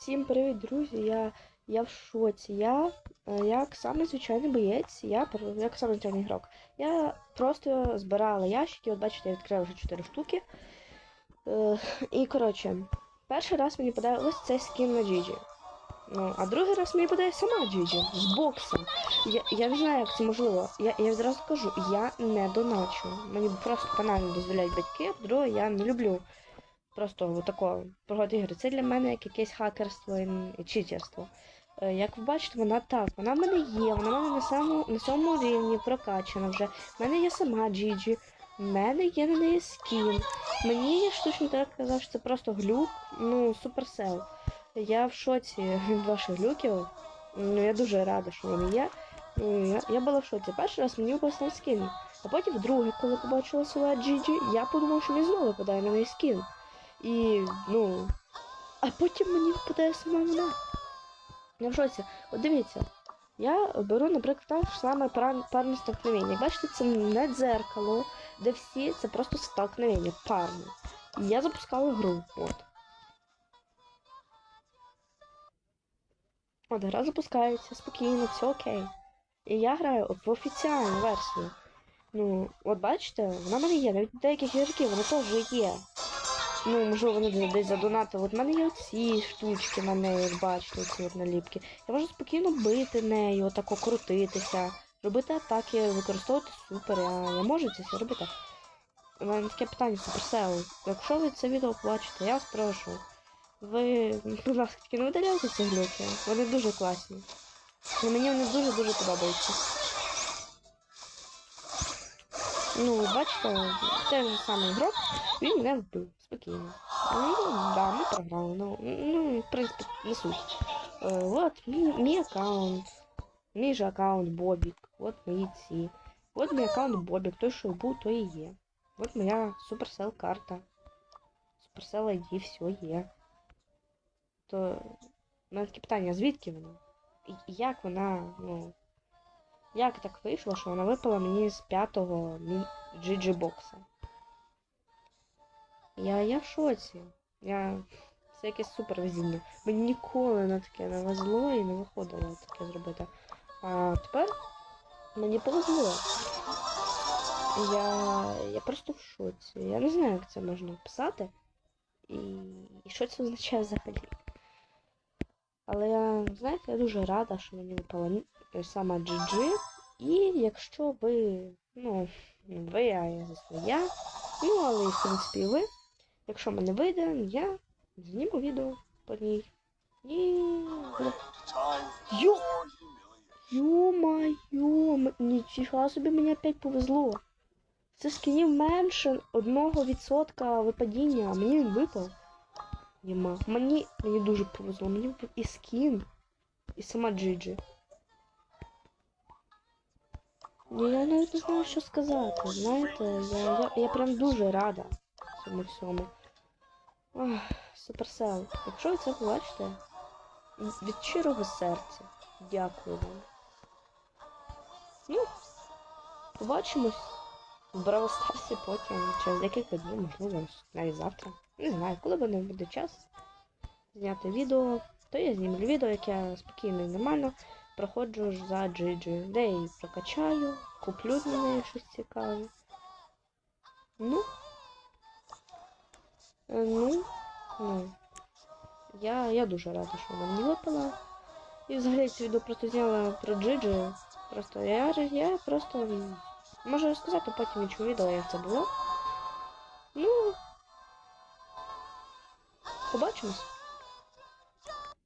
Всім привіт, друзі! Я, я в шоці. Я е, як самий звичайний боєць, я як самий звичайний ігрок. Я просто збирала ящики, от бачите, я відкрила вже 4 штуки. Е, і коротше, перший раз мені подає ось цей скін на Джиджі. Ну, а другий раз мені подає сама Джиджі з боксом. Я, я не знаю, як це можливо. Я, я відразу кажу, я не доначу. Мені просто банально дозволяють батьки, друге, я не люблю просто отако проти ігри. Це для мене як якесь хакерство і, читерство. Е, Як ви бачите, вона так, вона в мене є, вона в мене на самому на цьому рівні прокачана вже. В мене є сама Джиджі, в мене є на неї скін. Мені штучний інтелект казав, що це просто глюк, ну, суперсел. Я в шоці від ваших глюків. Ну, я дуже рада, що вони є. Я, я була в шоці. Перший раз мені випав скін. А потім вдруге, коли побачила сила Джиджі, я подумав, що він знову випадає на неї скін. І, ну. А потім мені випадає сама вона. Я в. От дивіться, я беру, наприклад, ж саме парне столкновення. Бачите, це не дзеркало, де всі це просто столкновення, парне. І я запускала гру. От. От, гра запускається спокійно, все окей. І я граю в офіціальну версію. Ну, от бачите, вона в мене є. Навіть деяких ігроків вони теж є. Ну, можливо, вони десь- задонатили. От в мене є оці штучки на неї, як бачите, ці от наліпки. Я можу спокійно бити нею, отако крутитися, робити атаки, використовувати супер. Я, я можу це все робити. У мене таке питання суперсел. Якщо ви це відео побачите, я вас прошу. Ви, будь ласка, тільки не видаляйте ці глюки. Вони дуже класні. І мені вони дуже-дуже подобаються. Ну, бачите, той же самий ігрок, він мене вбив. Спокійно. Ну, да, ми програли. Ну, ну, в принципі, не суть. Е, от мій, мій аккаунт. Мій же аккаунт Бобік. От мої ці. От мій аккаунт Бобік. Той, що був, то і є. От моя Supercell карта. Supercell ID, все є. То мене таке питання, звідки вона? І як вона, ну. Як так вийшло, що вона випала мені з п'ятого GG бокса? Я, я в шоці. Я. Це якесь супер везіння. Мені ніколи на таке не везло і не виходило таке зробити. А тепер мені повезло. Я. Я просто в шоці. Я не знаю, як це можна писати. І, і що це означає взагалі. Але знаєте, я дуже рада, що мені випала ні- сама GG. І якщо ви, ну, ви, а я звісно я, ну, але в принципі ви, якщо мене вийде, я зніму відео по ній. І... Йо! Ё-моё, нічого собі мені опять повезло. Це скінів менше 1% випадіння, а мені він випав. Єма. Мені, мені дуже повезло, мені випав і скін, і сама Джиджі. Ну, я навіть не знаю, що сказати. Знаєте, я, я, я прям дуже рада цьому всьому. Ах, суперсел. Якщо ви це побачите, від щирого серця. Дякую вам. Ну, побачимось в Браво Старсі потім, через декілька днів, можливо, навіть завтра. Не знаю, коли буде буде час зняти відео, то я знімлю відео, як я спокійно і нормально проходжу за GG, де я її прокачаю, куплю на неї щось цікаве. Ну. Е, Ну, ну. Я, я дуже рада, що вона мені випала. І взагалі це відео просто зняла про Джиджи. Просто я, я просто можу розказати потім іншому відео, як це було. Ну. Побачимось.